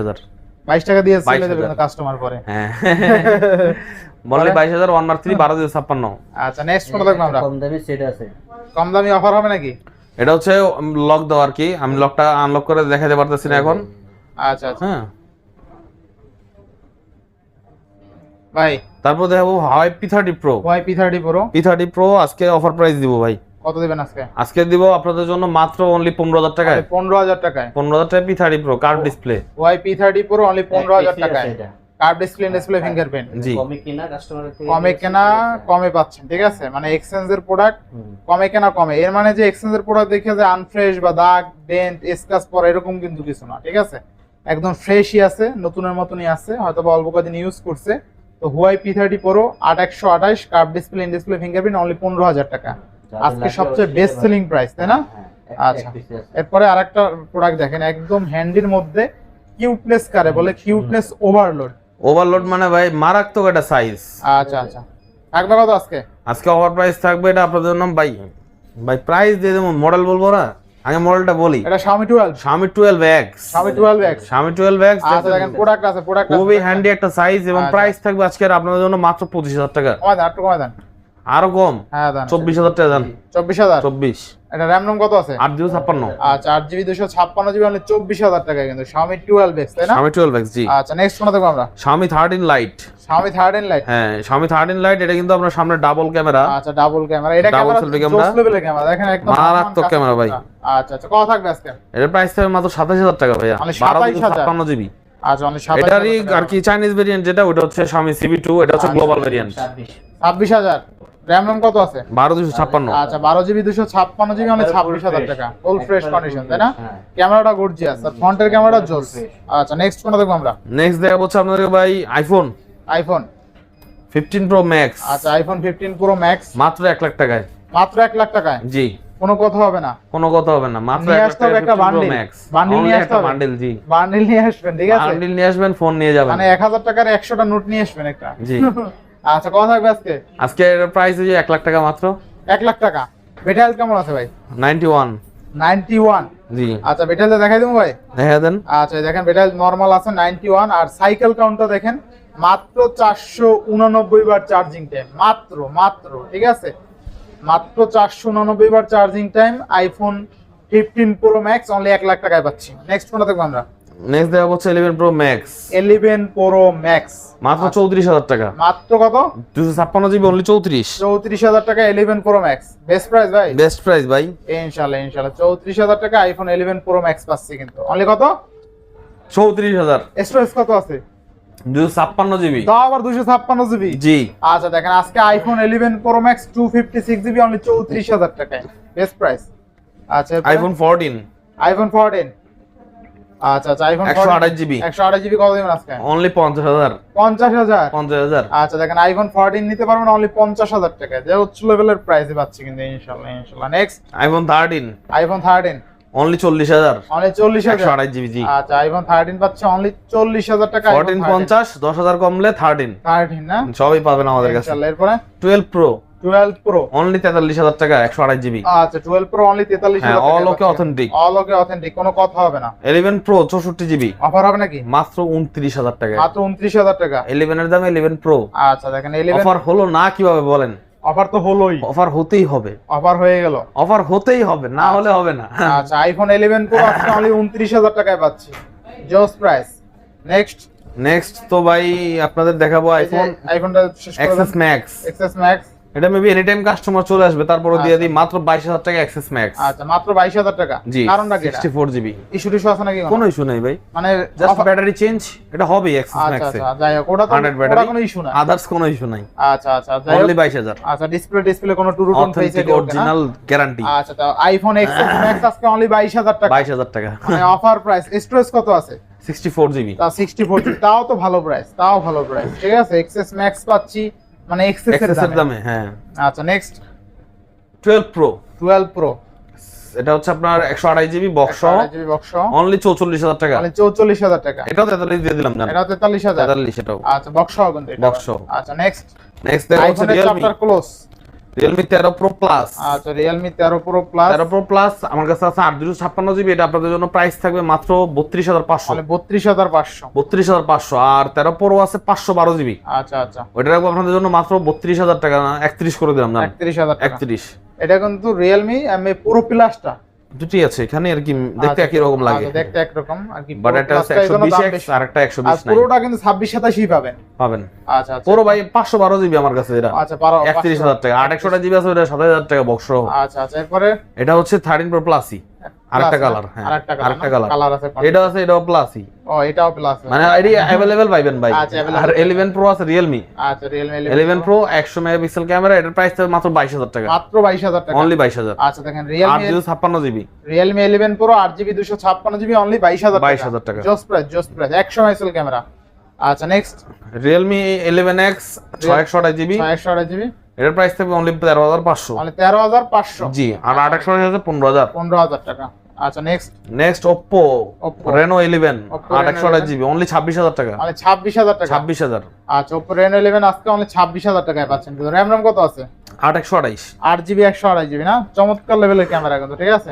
হাজার বাইশ টাকা দিয়ে ছেলে দেবেন কাস্টমার পরে। হ্যাঁ। বললে? বাইশ হাজার ওয়ান মার্ক থ্রি বারো দুশো ছাপ্পান্ন। আচ্ছা নেক্সট কোনটা দেখব আমরা? কম দামি সেট আছে। কম দামি অফার হবে নাকি? এটা হচ্ছে লক দেওয়া আর কি। আমি লকটা আনলক করে দেখাতে পারতেছি না এখন। আচ্ছা আচ্ছা। হ্যাঁ। ভাই। তারপর দেখাবো Huawei P thirty pro Y P thirty pro P thirty pro আজকে অফার প্রাইস দিব ভাই। কত দিবেন আজকে? আজকে দিব আপনাদের জন্য মাত্র অনলি পনেরো হাজার টাকায়। পনেরো হাজার টাকায়। পনেরো হাজার টাকা P thirty pro curved display Y P thirty pro only পনেরো হাজার এক piece ই আছে টাকায়। এটা। কার্ড ডিসপ্লে ডিসপ্লে ফিঙ্গারপ্রিন্ট জি। কমে কিনা কাস্টমারের থেকে কমে কেনা কমে পাচ্ছেন ঠিক আছে? মানে এক্সচেঞ্জের প্রোডাক্ট কমে কেনা কমে। এর মানে যে এক্সচেঞ্জের প্রোডাক্ট দেখে যে আনফ্রেশ বা দাগ ডেন্ট স্ক্র্যাচ পর এরকম কিন্তু কিছু না ঠিক আছে? একদম ফ্রেশই আছে নতুনের মতনই আছে হয়তো অল্প কদিন ইউজ করছে। তো হুয়াই পি থার্টি প্রো আট একশো আঠাশ curve display in display fingerprint only পনেরো হাজার টাকা। আজকে সবচেয়ে বেস্ট সেলিং প্রাইস তাই না? হ্যাঁ, আচ্ছা। piece আছে। এরপরে আরেকটা প্রোডাক্ট দেখেন একদম হ্যান্ডির মধ্যে কিউটনেস কারে বলে কিউটনেস ওভারলোড ওভারলোড মানে ভাই মারাত্মক একটা সাইজ আচ্ছা আচ্ছা। থাকবে কত আজকে? আজকে অফার প্রাইস থাকবে এটা আপনাদের জন্য ভাই ভাই প্রাইস দিয়ে দেবো মডেল বলব না আগে মডেলটা বলি। এটা Xiaomi 12 স্বামী টুয়েলভ এক্স Xiaomi 12 X স্বামী টুয়েলভ এক্স আচ্ছা দেখেন। প্রোডাক্ট আছে প্রোডাক্ট খুবই হ্যান্ডি একটা সাইজ এবং আচ্ছা। প্রাইস থাকবে আজকে আপনাদের জন্য মাত্র পঁচিশ হাজার টাকা। কমায় দেন একটু কমায় দেন। আরও কম। হ্যাঁ চব্বিশ হাজার টাকা দেন চব্বিশ হাজার? চব্বিশ। এটা র্যাম রোম কত আছে? আট দুশো ছাপ্পান্ন। আচ্ছা আট জিবি দুশো ছাপ্পান্ন জিবি মানে চব্বিশ হাজার টাকা কিন্তু। Xiaomi 12 X তাই না? স্বামী টুয়েলভ এক্স জি। আচ্ছা নেক্সট কোনটা দেখব আমরা। স্বামী থার্টিন লাইট Xiaomi 13 লাইট হ্যাঁ স্বামী থার্টিন লাইট এটা কিন্তু আপনার সামনে ডাবল ক্যামেরা আচ্ছা ডাবল ক্যামেরা এটা ক্যামেরা। জোস লেভেলের ক্যামেরা দেখেন একদম মারাত্মক camera ভাই। আচ্ছা আচ্ছা কত থাকবে আজকে? এটার প্রাইস থাকবে মাত্র সাতাশ হাজার টাকা ভাইয়া। মানে বারো ছাপ্পান্ন জিবি। আচ্ছা এটারই আর কি চাইনিজ ভেরিয়েন্ট যেটা ওটা হচ্ছে স্বামী সিবি টু এটা হচ্ছে গ্লোবাল ভেরিয়েন্ট ছাব্বিশ। ছাব্বিশ হাজার। র্যাম রোম কত আছে? বারো দুশো ছাপ্পান্ন। আচ্ছা বারো জিবি দুশো ছাপ্পান্ন জিবি মানে Full ছাব্বিশ হাজার fresh। টাকা ফুল ফ্রেশ কন্ডিশন তাই না। ক্যামেরাটা গর্জিয়াস আর ফ্রন্টের ক্যামেরাটা জোস আচ্ছা নেক্সট কোনটা দেখব আমরা। নেক্সট দেখা হচ্ছে আপনাদের ভাই iPhone iPhone fifteen pro max আচ্ছা আইফোন ফিফটিন প্রো ম্যাক্স মাত্র এক লাখ টাকায়। মাত্র এক লাখ টাকায়? জি। কোনো কথা হবে না। কোনো কথা হবে না। মাত্র নিয়ে এক লাখ 15। Max। Bundle Only নিয়ে আসতে হবে। বান্ডেল জি। বান্ডিল নিয়ে আসবেন ঠিক আছে? বান্ডেল নিয়ে আসবেন ফোন নিয়ে যাবেন। মানে এক হাজার টাকার একশোটা নোট নিয়ে আসবেন একটা। জি। আচ্ছা কত থাকবে আজকে? আজকে এর প্রাইস হচ্ছে এক লাখ টাকা মাত্র। এক লাখ টাকা। বেটা হেলথ কেমন আছে ভাই? নাইনটি ওয়ান নাইনটি ওয়ান জি। আচ্ছা বেটা হেলথ দেখাই দেবো ভাই? দেখা দেন। আচ্ছা দেখেন বেটা নর্মাল আছে নাইনটি ওয়ান আর সাইকেল কাউন্টটা দেখেন মাত্র চারশো উননব্বই বার চার্জিং টাইম মাত্র মাত্র ঠিক আছে? মাত্র চারশো উননব্বই বার charging time iPhone fifteen pro max only এক লাখ টাকায় পাচ্ছি। নেক্সট ফোনটা দেখব আমরা। নেক্সট দেখা হচ্ছে eleven pro max eleven pro max মাত্র চৌত্রিশ হাজার টাকা। মাত্র কত? দুশো ছাপ্পান্ন জিবি অনলি চৌত্রিশ। চৌত্রিশ হাজার টাকা eleven pro max best price ভাই? বেস্ট প্রাইস ভাই। ইনশাল্লাহ চৌত্রিশ হাজার টাকা আইফোন ইলেভেন প্রো ম্যাক্স পাচ্ছি কিন্তু। অনলি কত? চৌত্রিশ হাজার। স্টোরেজ কত আছে? দুশো ছাপ্পান্ন জিবি। তাও আবার দুশো ছাপ্পান্ন জিবি। জি। আচ্ছা দেখেন আজকে iPhone eleven pro max two fifty six GB only চৌত্রিশ হাজার টাকায়। বেস্ট প্রাইস আচ্ছা আইফোন ফোরটিন আইফোন ফোরটিন আচ্ছা আচ্ছা আইফোন একশো আঠাশ জিবি একশো আঠাশ জিবি কত দিবেন আজকে? অনলি পঞ্চাশ হাজার। পঞ্চাশ হাজার? পঞ্চাশ হাজার। আচ্ছা দেখেন আইফোন ফোরটিন নিতে পারবেন অনলি পঞ্চাশ হাজার টাকায় যে উচ্চ লেভেলের প্রাইসে পাচ্ছি কিন্তু ইনশাল্লাহ next iPhone thirteen iPhone thirteen only চল্লিশ হাজার। অনলি চল্লিশ একশো হাজার আঠাশ জিবি জি। আচ্ছা আইফোন থার্টিন পাচ্ছে অনলি চল্লিশ হাজার টাকা ফোরটিন পঞ্চাশ দশ হাজার কমলে থার্টিন থার্টিন না? সবই পাবেন আমাদের কাছে। এরপরে? Twelve pro twelve pro only তেতাল্লিশ হাজার টাকা একশো আঠাশ জিবি আচ্ছা টুয়েলভ প্রো অনলি তেতাল্লিশ হ্যাঁ হাজার all okay authentic all okay authentic কোনো কথা হবে না। ইলেভেন প্রো চৌষট্টি জিবি অফার হবে নাকি? মাত্র উনত্রিশ হাজার টাকা। মাত্র উনত্রিশ হাজার টাকা। ইলেভেনের দামে ইলেভেন প্রো আচ্ছা দেখেন ইলেভেন অফার হলো না কীভাবে বলেন? অফার তো হলোই। অফার হতেই হবে। অফার হয়ে গেল। অফার হতেই হবে না হলে হবে না। আচ্ছা আইফোন ইলেভেন প্রো আজকে অনলি উনত্রিশ হাজার টাকায় পাচ্ছি। জোস প্রাইস নেক্সট নেক্সট তো ভাই আপনাদের দেখাবো আইফোন আইফোনটা শেষ করে এক্সেস ম্যাক্স এক্সএস ম্যাক্স এটা মেবি এনি টাইম কাস্টমার চলে আসবে তারপরে দিয়ে দিই মাত্র বাইশ হাজার টাকা এক্সেস ম্যাক্স আচ্ছা মাত্র বাইশ হাজার টাকা? জি কারণটা কি sixty four GB issue tissue আছে নাকি কোনো? ইস্যু নেই ভাই। মানে জাস্ট ব্যাটারি চেঞ্জ এটা হবে আচ্ছা ম্যাক্সে আচ্ছা যাই হোক ওটা তো 100 ওটা কোনো ইস্যু না আদার্স কোনো ইস্যু নাই। আচ্ছা আচ্ছা যাই হোক। অনলি বাইশ হাজার। আচ্ছা ডিসপ্লে ডিসপ্লে কোনো true tone face authentic original guarantee আচ্ছা তো আইফোন এক্সএস ম্যাক্স আজকে অনলি বাইশ হাজার টাকা। বাইশ হাজার টাকা। মানে অফার প্রাইস স্টোরেজ কত আছে? সিক্সটি ফোর জিবি তা সিক্সটি ফোর তাও তো ভালো প্রাইস তাও ভালো প্রাইস ঠিক আছে এক্সএস ম্যাক্স পাচ্ছি। মানে এক্সেস এর দামে। হ্যাঁ। আচ্ছা next twelve pro twelve pro এটা হচ্ছে আপনার একশো আড়াই জিবি বক্স সহ জিবি বক্স অনলি চৌচল্লিশ হাজার টাকা। মানে চৌচল্লিশ হাজার টাকা। এটা তেতাল্লিশ দিয়ে দিলাম না এটা তেতাল্লিশ হাজার। তেতাল্লিশ এটাও। আচ্ছা বক্স সহ কিন্তু এটা। বক্স সহ। আচ্ছা নেক্সট নেক্সট দেখা হচ্ছে রিয়েলমি ক্লোজ রিয়েলমি তেরো প্রো প্লাস আচ্ছা রিয়েলমি তেরো প্রো প্লাস তেরো প্রো প্লাস আমার কাছে আছে আট দুশো ছাপ্পান্ন জিবি এটা আপনাদের জন্য প্রাইস থাকবে মাত্র বত্রিশ হাজার পাঁচশো। মানে বত্রিশ হাজার পাঁচশো। বত্রিশ হাজার পাঁচশো আর তেরো প্রো আছে পাঁচশো বারো জিবি। আচ্ছা আচ্ছা। ওইটা রাখব আপনাদের জন্য মাত্র বত্রিশ হাজার টাকা না একত্রিশ করে দিলাম না একত্রিশ হাজার একত্রিশ। এটা কিন্তু রিয়েলমি আমি পুরো প্লাসটা দুটি আছে এখানে আর কি দেখতে আচ্ছা, একই রকম লাগে। দেখতে দেখতে একরকম আর কি বাট এটা একটা হচ্ছে Plus টা এই একশো জন্য বিশ দাম এক্স বেশি। আর একটা একশো আর বিশ নাই। পুরোটা কিন্তু ছাব্বিশ সাতাশই পাবেন। পাবেন। আচ্ছা আচ্ছা। পুরো ভাই পাঁচশো বারো জিবি আমার কাছে এটা আচ্ছা বারো একত্রিশ হাজার টাকা। আট একশোটা জিবি আছে ওটা সাত হাজার টাকা বক্স সহ। আচ্ছা আচ্ছা এরপরে? এটা হচ্ছে থার্টিন প্রো প্লাসই আরেকটা কালার হ্যাঁ আরেকটা কালার কালার কালার আছে এটা আছে এটাও প্লাসই ও এটাও প্লাস মানে এটি ভাই। আচ্ছা, আর ইলেভেন প্রো আছে রিয়েলমি আচ্ছা ইলেভেন প্রো একশো মেগাপিক্সেল ক্যামেরা এটার প্রাইস মাত্র বাইশ হাজার টাকা। মাত্র বাইশ হাজার টাকা। অনলি বাইশ হাজার। আচ্ছা দেখেন দুশো ছাপ্পান্ন জিবি। রিয়েলমি ইলেভেন প্রো আট জিবি দুশো ছাপ্পান্ন জিবি অনলি বাইশ হাজার 22,000 টাকা। জোস প্রাইস জোস প্রাইস একশো মেগাপিক্সেল ক্যামেরা আচ্ছা নেক্সট এক্স একশো আঠাশ জিবি। একশো আঠাশ জিবি। এটার প্রাইস থাকবে অনলি তেরো হাজার পাঁচশো। অনলি তেরো হাজার পাঁচশো। জি আর আট একশো আঠাশ হাজার পনেরো হাজার। পনেরো হাজার টাকা। আচ্ছা next next Oppo। Oppo Reno একশো আঠাশ 11 জিবি অনলি ছাব্বিশ হাজার টাকা। মানে ছাব্বিশ হাজার টাকা? ছাব্বিশ হাজার। আচ্ছা ওপো রেনো ইলেভেন আজকে অনলি ছাব্বিশ হাজার টাকায় পাচ্ছেন কিন্তু। র্যাম র্যাম কত আছে? জিবি জিবি না? চমৎকার লেভেলের ক্যামেরা কিন্তু ঠিক আছে?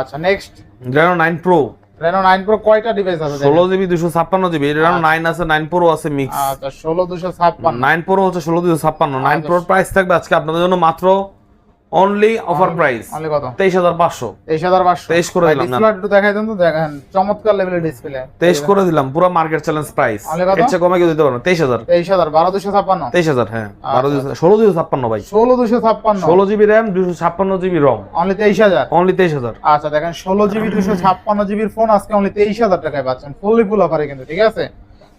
আচ্ছা next Reno nine pro Reno nine pro কয়টা ডিভাইস আছে ষোলো জিবি দুশো ছাপ্পান্ন জিবি রেনো নাইন আছে নাইন প্রো আছে মিক্স আচ্ছা ষোলো দুশো ছাপ্পান্ন। নাইন প্রো হচ্ছে ষোলো দুশো ছাপ্পান্ন। নাইন আচ্ছা। প্রাইস থাকবে আজকে আপনাদের জন্য মাত্র অনলি অফার প্রাইস অনলি কত? তেইশ হাজার পাঁচশো। তেইশ হাজার পাঁচশো। 23 করে দিলাম। ডিসপ্লে একটু দেখাই দেন তো দেখেন। চমৎকার লেভেলের ডিসপ্লে তেইশ করে দিলাম পুরো মার্কেট চ্যালেঞ্জ প্রাইস এর চেয়ে কমে কেউ দিতে পারব তেইশ হাজার। তেইশ হাজার বারো দুশো ছাপ্পান্ন। তেইশ হাজার হ্যাঁ। বারো দুশো ষোলো দুশো ছাপ্পান্ন ভাই। ষোলো দুশো ছাপ্পান্ন। ষোলো জিবি র্যাম দুশো ছাপ্পান্ন জিবি রম অনলি তেইশ হাজার? অনলি তেইশ হাজার। আচ্ছা দেখেন ষোলো জিবি দুশো ছাপ্পান্ন জিবির ফোন আজকে অনলি তেইশ হাজার টাকায় পাচ্ছেন। ফুললি ফুল অফারে কিন্তু ঠিক আছে?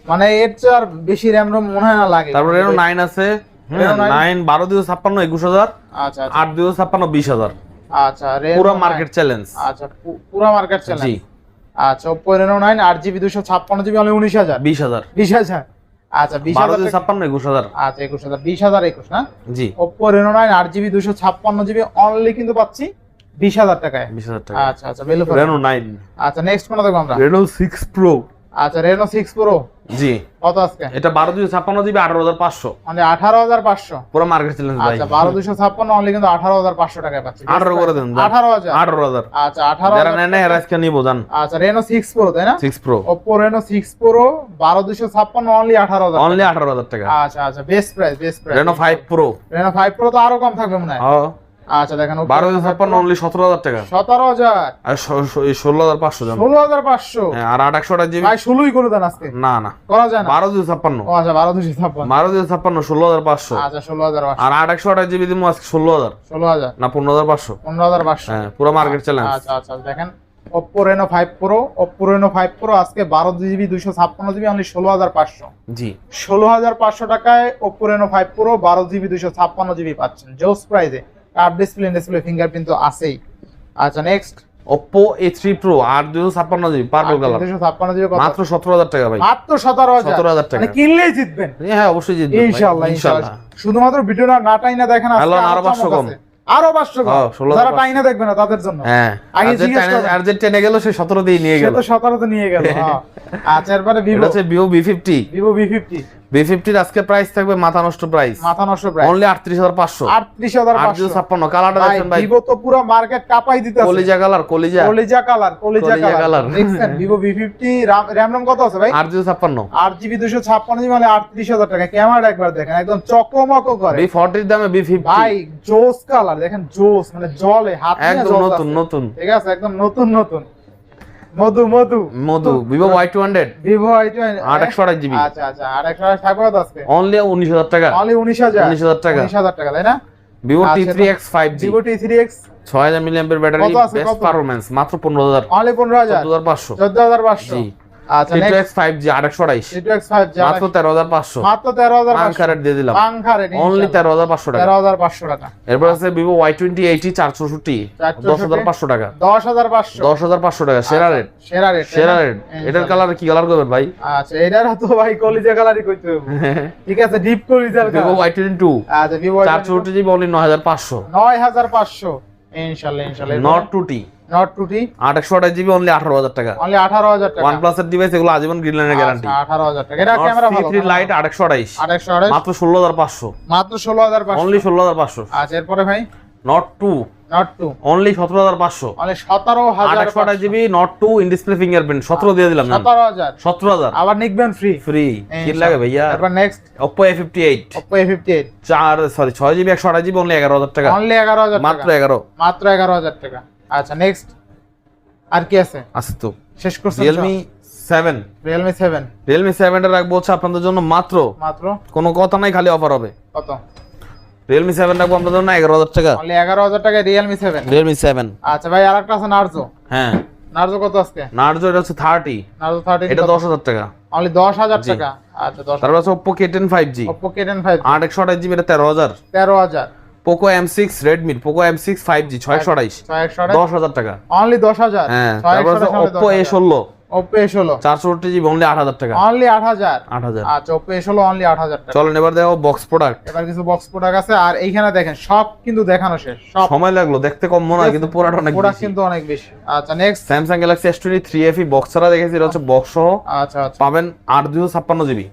মানে এর চেয়ে আর বেশি র্যাম রম মনে হয় না লাগে। তারপরে রেনো নাইন আছে। Reno 9 নাইন বারো দুশো ছাপ্পান্ন একুশ হাজার। আচ্ছা আচ্ছা। আট দুশো ছাপ্পান্ন বিশ হাজার। আচ্ছা পুরো মার্কেট চ্যালেঞ্জ আচ্ছা পুরো মার্কেট জি। চ্যালেঞ্জ আচ্ছা ওপো রেনো নাইন আট জিবি দুশো ছাপ্পান্ন জিবি অনলি উনিশ হাজার? বিশ হাজার। বিশ হাজার? আচ্ছা বিশ হাজার ছাপ্পান্ন একুশ হাজার। আচ্ছা একুশ হাজার বিশ হাজার একুশ না? জি। ওপো রেনো নাইন আট জিবি দুশো ছাপ্পান্ন জিবি অনলি কিন্তু পাচ্ছি বিশ হাজার টাকায়। বিশ হাজার টাকা আচ্ছা আচ্ছা বেলু রেনো নাইন আচ্ছা নেক্সট কোনটা দেখব আমরা? রেনো সিক্স প্রো আচ্ছা রেনো সিক্স প্রো জি। কত আজকে? এটা বারো দুশো ছাপ্পান্ন জিবি আঠারো হাজার পাঁচশো। মানে আঠারো হাজার পাঁচশো? পুরো মার্কেট চ্যালেঞ্জ ভাই। আচ্ছা বারো দুশো ছাপ্পান্ন অনলি কিন্তু আঠারো হাজার পাঁচশো টাকায় পাচ্ছি। আঠারো করে দেন। আঠারো হাজার। আঠারো হাজার। আচ্ছা আঠারো যারা হাজার নেয় না আজকে নিবো জান। আচ্ছা রেনো সিক্স প্রো তাই না? Six pro Oppo Reno six pro বারো দুশো ছাপ্পান্ন অনলি আঠারো হাজার অনলি আঠারো হাজার টাকা। আচ্ছা আচ্ছা best price best price Reno five pro Reno five pro তো আরও কম থাকবে মনে হয়। আচ্ছা দেখেন বারো দুশো ছাপ্পান্ন অনলি সতেরো হাজার টাকা। সতেরো হাজার। আর ষোলো হাজার পাঁচশো ষোলো হাজার পাঁচশো। আর আট একশো জিবি। ভাই ষোলোই করে দেন আজকে। না না। করা যায় না। বারো দুশো ছাপ্পান্ন। আচ্ছা বারো দুশো ছাপ্পান্ন। বারো দুশো ছাপ্পান্ন ষোলো হাজার পাঁচশো। আচ্ছা ষোলো হাজার আর আট একশো জিবি দিব আজকে ষোলো হাজার। ষোলো হাজার। না পনেরো হাজার পাঁচশো। পনেরো হাজার পাঁচশো। হ্যাঁ পুরো মার্কেট চ্যালেঞ্জ আচ্ছা আচ্ছা দেখেন Reno five pro Reno five pro আজকে বারো জিবি দুশো ছাপ্পান্ন জিবি অনলি ষোলো হাজার পাঁচশো। জি। ষোলো হাজার পাঁচশো টাকায় ওপো রেনো ফাইভ প্রো বারো জিবি দুশো ছাপ্পান্ন জিবি পাচ্ছেন। জোস প্রাইজে কার্ড ডিসপ্লে ডিসপ্লে ফিঙ্গারপ্রিন্ট তো আছেই। আচ্ছা নেক্সট এ থ্রি প্রো আর দুশো ছাপ্পান্ন জিবি পার্পল কালার দুশো ছাপ্পান্ন জিবি কত? মাত্র সতেরো হাজার টাকা ভাই। মাত্র সতেরো হাজার। সতেরো হাজার টাকা। মানে কিনলেই জিতবেন। হ্যাঁ অবশ্যই জিতবেন ইনশাআল্লাহ ইনশাআল্লাহ। শুধুমাত্র ভিডিওটা না টাইনা দেখেন আজকে আরও আরও 500 কম। আরও পাঁচশো কম। হ্যাঁ, 16 যারা 500 টাইনা দেখবে না তাদের জন্য। হ্যাঁ আগে জিজ্ঞেস করবেন। আর যে টেনে গেল সে সতেরো দিয়ে নিয়ে গেল। সে তো সতেরো তো নিয়ে গেল হ্যাঁ। আচ্ছা এরপরে এটা ভিভো হচ্ছে fifty Vivo V fifty B ফিফটির আজকে প্রাইস থাকবে মাথা নষ্ট প্রাইস মাথা নষ্ট প্রায় অনলি আটত্রিশ হাজার পাঁচশো। আটত্রিশ হাজার আট ছাপ্পান্ন কালারটা দেখছেন ভাই। ভিভো তো পুরো মার্কেট কাপাই দিতে কলিজা কালার কলিজা। কলিজা কালার কলিজা কলিজা কালার কালার। দেখছেন Vivo V fifty RAM ROM কত আছে ভাই? আট দুশো ছাপ্পান্ন। আট জিবি দুশো ছাপ্পান্ন জিবি মানে আটত্রিশ হাজার টাকা। ক্যামেরা একবার দেখেন একদম চকমক করে। বি ফর্টির দামে বি ফিফটি ভাই জোস কালার দেখেন জোস মানে জলে হাত একদম নতুন নতুন। ঠিক আছে একদম নতুন নতুন। মধু মধু। মধু Vivo Y two hundred Vivo I আট একশো আঠাশ জিবি আচ্ছা আচ্ছা আট একশো থাকবে কত আজকে? অনলি উনিশ হাজার টাকা। অনলি উনিশ হাজার। 19,000 টাকা। উনিশ হাজার টাকা তাই না? Vivo T three X five G Vivo T three X ছয় হাজার মিলিয়ামের ব্যাটারি বেস্ট পারফরমেন্স মাত্র পনেরো হাজার। অনলি পনেরো হাজার। চোদ্দ হাজার পাঁচশো। চোদ্দ হাজার পাঁচশো। আচ্ছা নেক্সট মাত্র মাত্র দিয়ে দিলাম। অনলি টাকা। টাকা। এরপর আছে 464 টাকা। টাকা। সেরা রেট সেরা রেট সেরা রেট এটার কালার কি কালার করবেন ভাই? আচ্ছা এটার তো ভাই কলিজা কালারই কইতে হবে ঠিক আছে ডিপ ওয়াই টোয়েন্টি টু আচ্ছা ভিভো চারশোষট্টি জিবি অনলি নয় হাজার পাঁচশো। নয় হাজার পাঁচশো। ইনশাল্লাহ ইনশাল্লাহ। Not two T not GB only আঠারো হাজার টাকা। অনলি আঠারো হাজার টাকা। ওয়ান প্লাসের ডিভাইস এগুলো আজীবন গ্রিন লাইনের গ্যারান্টি আঠারো হাজার টাকা। এটা ক্যামেরা ভালো লাইট আঠাশ। মাত্র ষোলো হাজার পাঁচশো। মাত্র ষোলো হাজার পাঁচশো। অনলি আচ্ছা এরপরে ভাই? Not not only GB not two in display fingerprint সতেরো দিয়ে দিলাম না সতেরো হাজার। সতেরো হাজার। আবার নিকবেন ফ্রি ফ্রি কি লাগে ভাইয়া? এরপর নেক্সট সরি ছয় জিবি একশো আঠাশ জিবি অনলি এগারো হাজার টাকা। অনলি এগারো হাজার মাত্র টাকা। এগারো। মাত্র এগারো হাজার টাকা। আচ্ছা নেক্সট আর কি আছে? আছে তো শেষ করছেন Realme seven Realme seven Realme সেভেনটা রাখব হচ্ছে আপনাদের জন্য মাত্র। মাত্র? কোনো কথা নাই খালি অফার হবে। কত? রিয়েলমি সেভেন রাখব আপনাদের জন্য এগারো হাজার টাকা। অনলি এগারো হাজার টাকা রিয়েলমি সেভেন রিয়েলমি সেভেন আচ্ছা ভাই আর একটা আছে নার্জো হ্যাঁ। নার্জো কত আজকে? নার্জো এটা হচ্ছে থার্টি নার্জো থার্টি এটা দশ হাজার টাকা। অনলি দশ হাজার টাকা। আচ্ছা দশ তারপর আছে ওপো কে টেন ফাইভ আট একশো আঠাশ জিবি এটা তেরো হাজার। তেরো হাজার। Poco M six Redmi Poco M six five G ছয় একশো আঠাইশ ছয় একশো দশ হাজার টাকা। অনলি দশ হাজার? হ্যাঁ তারপর ওপো এ ষোলো। ওপো এ ষোলো। চারশো জিবি অনলি আট হাজার টাকা। অনলি আট হাজার? আট হাজার। আচ্ছা ওপো এ ষোলো অনলি আট হাজার টাকা। চলেন এবার দেখো বক্স প্রোডাক্ট এবার কিছু বক্স প্রোডাক্ট আছে আর এইখানে দেখেন সব কিন্তু দেখানো শেষ সব। সময় লাগল দেখতে কম মনে হয় কিন্তু অনেক প্রোডাক্ট কিন্তু অনেক বেশি। আচ্ছা next Samsung Galaxy S twenty three F box ছাড়া দেখেছি এটা হচ্ছে বক্স সহ। আচ্ছা আচ্ছা। পাবেন আট দুশো ছাপ্পান্ন জিবি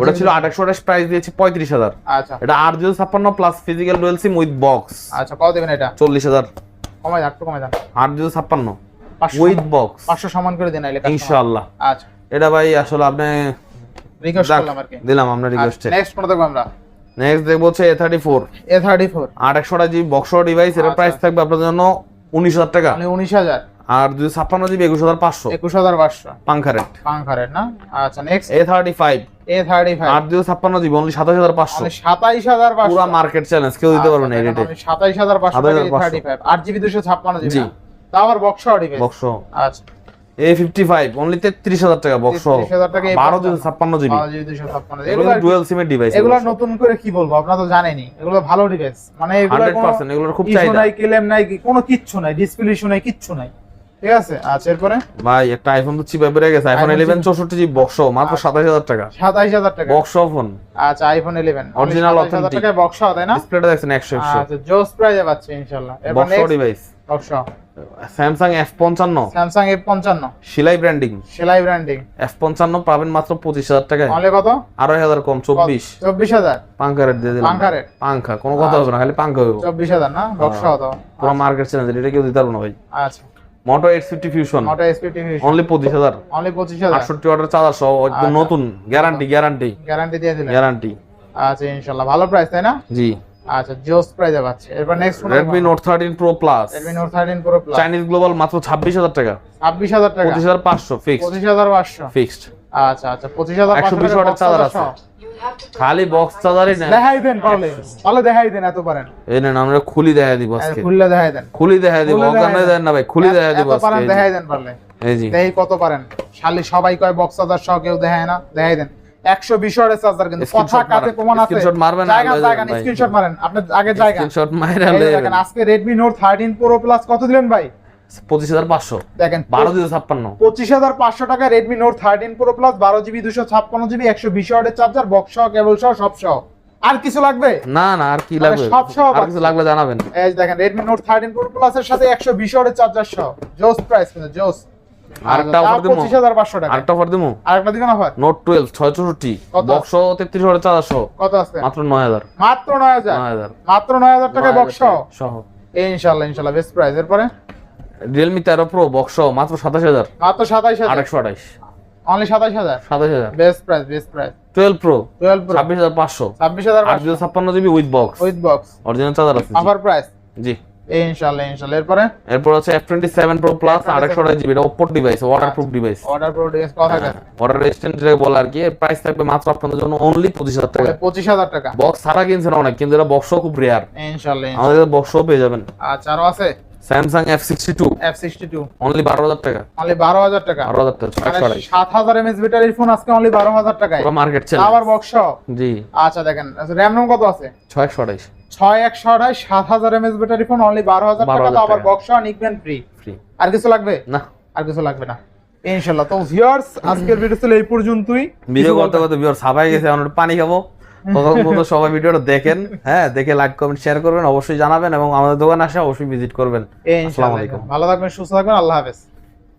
ওটা ছিল একশো আঠাশ প্রাইস দিয়েছি পঁয়ত্রিশ হাজার। আচ্ছা। এটা আট দুশো ছাপ্পান্ন plus physical dual SIM with box আচ্ছা কত দেবেন এটা? চল্লিশ হাজার। কমাই যান একটু কমাই যান। আট দুশো ছাপ্পান্ন উইথ বক্স পাঁচশো সমান করে দিন আইলে ইনশাআল্লাহ। আচ্ছা। এটা ভাই আসলে আপনি রিকোয়েস্ট করলাম আর কি। দিলাম আপনার রিকোয়েস্টে নেক্সট কোন দেখব আমরা? নেক্সট দেখব হচ্ছে A thirty four A thirty four আট একশো জিবি বক্স ডিভাইস এর আচ্ছা। প্রাইস থাকবে আপনার জন্য উনিশ হাজার টাকা। মানে উনিশ হাজার। আর দুশো ছাপ্পান্ন জিবি একুশ হাজার পাঁচশো। একুশ হাজার পাঁচশো। পাঙ্খা রেট পাঙ্খা রেট না? আচ্ছা next A thirty five A thirty five আট দুশো ছাপ্পান্ন জিবি অনলি সাতাশ হাজার পাঁচশো। সাতাইশ হাজার পাঁচশো। পুরো মার্কেট চ্যালেঞ্জ কেউ দিতে পারবে না এই রেটে সাতাইশ হাজার পাঁচশো থার্টি ফাইভ আট জিবি দুশো ছাপ্পান্ন জিবি তা আবার বক্স ডিভাইস বক্স আচ্ছা। এ ফিফটি ফাইভ অনলি তেত্রিশ হাজার টাকা বক্স 33,000 টাকা বারো দুশো ছাপ্পান্ন জিবি বারো জিবি দুশো ছাপ্পান্ন এগুলো এগুলো ডুয়েল সিমের ডিভাইস এগুলো নতুন করে কি বলব? আপনারা তো জানেনই। এগুলো ভালো ডিভাইস মানে এগুলো খুব চাহিদা। নাই ক্লেম নাই কোনো কিচ্ছু নাই ডিসপ্লে ইস্যু নাই কিচ্ছু নাই। ঠিক আছে? আচ্ছা এরপরে? ভাই একটা আইফোন তো চিপে বেড়ে গেছে। আইফোন iPhone ইলেভেন chip- চৌষট্টি জিবি বক্স মাত্র সাতাশ হাজার টাকা। সাতাইশ হাজার টাকা। বক্স ফোন আচ্ছা আইফোন ইলেভেন Original হাজার authentic। টাকায় বক্স তাই না? ডিসপ্লেটা দেখছেন একশো একশো। আচ্ছা জোস প্রাইজে পাচ্ছে ইনশাআল্লাহ। Box device box Samsung F পঞ্চান্ন। স্যামসাং এফ পঞ্চান্ন। সিলাই ব্র্যান্ডিং সেলাই ব্র্যান্ডিং এফ পঞ্চান্ন পাবেন মাত্র পঁচিশ হাজার টাকায়। অনলি কত? আড়াই হাজার কম চব্বিশ। চব্বিশ হাজার। পাঙ্খা রেট দিয়ে দিলাম। পাঙ্খা? পাঙ্খা কোনো কথা হবে না খালি পাঙ্খা হবে চব্বিশ হাজার না? বক্স হতো পুরো মার্কেট চ্যালেঞ্জ এটা কেউ দিতে পারব না ভাই। আচ্ছা। Moto fifty fusion Moto SP TV only পঁচিশ হাজার। অনলি পঁচিশ হাজার। আটষট্টি অর্ডার চার্জার সহ একদম। নতুন গ্যারান্টি গ্যারান্টি গ্যারান্টি দিয়ে দিলেন। গ্যারান্টি আচ্ছা ইনশাআল্লাহ ভালো প্রাইস তাই না? জি। আচ্ছা জোস প্রাইজে পাচ্ছে। এরপর next Redmi Note thirteen pro plus Redmi Note thirteen pro plus Chinese global মাত্র ছাব্বিশ হাজার টাকা। ছাব্বিশ হাজার টাকা। পঁচিশ হাজার পাঁচশো ফিক্সড পঁচিশ হাজার পাঁচশো। ফিক্সড আচ্ছা আচ্ছা পঁচিশ হাজার 120 ওয়াটের চার্জার আছে। খালি বক্স চার্জারই না। দেখাই দেন পারলে তাহলে দেখাই দেন এত পারেন। এই নেন আমরা খুলি দেখা দিব আজকে। খুললে দেখাই দেন। খুলি দেখা দিব খুলে অজ্ঞান দেন না ভাই খুলি দেখা দিব এত পারেন দেখাই দেন পারলে। এই জি দেখি কত পারেন। শালি সবাই কয় বক্স চার্জার সহ কেউ দেখায় না দেখাই দেন। একশো বিশ ওয়াটের চার্জার কিন্তু। কথা কাতে প্রমাণ আছে। Screenshot মারবেন না, জায়গা জায়গা স্ক্রিনশট মারেন। আপনার আগে জায়গা। স্ক্রিনশট মাইরা দেখেন আজকে Redmi Note thirteen pro plus কত দিলেন ভাই? পঁচিশ হাজার পাঁচশো। দেখেন বারো দুশো ছাপ্পান্ন। পঁচিশ হাজার পাঁচশো টাকা Redmi Note thirteen pro plus বারো জিবি দুশো ছাপ্পান্ন জিবি একশো বিশ ওয়াটের চার্জার বক্স সহ কেবল সহ সব সহ। আর কিছু লাগবে? না না আর কি লাগবে? সব সহ আর কিছু লাগলে জানাবেন। এই দেখেন Redmi Note thirteen pro plus এর সাথে একশো বিশ ওয়াটের চার্জার সহ। জোস প্রাইস কিন্তু জোস। আরেকটা offer দিবো? পঁচিশ হাজার পাঁচশো টাকা। আরেকটা অফার দিবো আরেকটা দিবেন অফার নোট টুয়েলভ ছয় চৌষট্টি কত? বক্স তেত্রিশ হাজার চার্জার সহ। কত আছে? মাত্র নয় হাজার। মাত্র নয় হাজার? মাত্র নয় হাজার টাকা বক্স হাজার সহ? ইনশাল্লাহ ইনশাল্লাহ বেস্ট প্রাইস এরপরে? রিয়েলমি তেরো প্রো বক্স সহ মাত্র সাতাশ হাজার। মাত্র সাতাইশ হাজার? আরেকশো আঠাইশ অনলি সাতাইশ হাজার? সাতাশ হাজার। Best price best price twelve pro twelve pro ছাব্বিশ হাজার পাঁচশো। ছাব্বিশ হাজার আট দুশো ছাপ্পান্ন GB with box with box original charger আছে। অফার প্রাইস জি। এই ইনশাল্লাহ ইনশাল্লাহ। এরপরে? এরপর আছে F twenty seven pro plus আরেকশো আঠাশ জিবি। এটা ওপোর device waterproof device pro DS কত টাকা ওয়াটার রেজিস্ট্যান্ট যেটাকে বলে আর কি প্রাইস থাকবে মাত্র আপনাদের জন্য অনলি পঁচিশ হাজার টাকা। পঁচিশ হাজার টাকা। বক্স ছাড়া কিনছেন অনেক কিন্তু এটা বক্সও খুব রেয়ার ইনশাল্লাহ আমাদের বক্সও পেয়ে যাবেন। আচ্ছা আরও আছে? Samsung F sixty two F sixty two only বারো হাজার টাকা। অনলি বারো হাজার টাকা। বারো হাজার টাকা আঠাইশ সাত হাজার এমএস ব্যাটারির ফোন আজকে অনলি বারো হাজার টাকায়। মার্কেট আবার চ্যালেঞ্জ বক্স জি। আচ্ছা দেখেন র্যাম রোম কত আছে? ছয়শো আঠাইশ ছয় একশো আড়াই সাত হাজার এমএস ব্যাটারি ফোন অনলি বারো হাজার টাকা। 12,000 তো আবার। বক্স নিকবেন ফ্রি ফ্রি আর কিছু লাগবে? না। আর কিছু লাগবে না। ইনশাল্লাহ। তো ভিউয়ার্স আজকের ভিডিও ছিল এই পর্যন্তই। ভিডিও করতে? করতে বিয়ার সাবাই গেছে একটু পানি খাব। ততক্ষণ সবাই ভিডিওটা দেখেন হ্যাঁ দেখে লাইক কমেন্ট শেয়ার করবেন অবশ্যই জানাবেন এবং আমাদের দোকানে আসে অবশ্যই ভিজিট করবেন আসসালামু আলাইকুম। ভালো থাকবেন সুস্থ থাকবেন আল্লাহ হাফেজ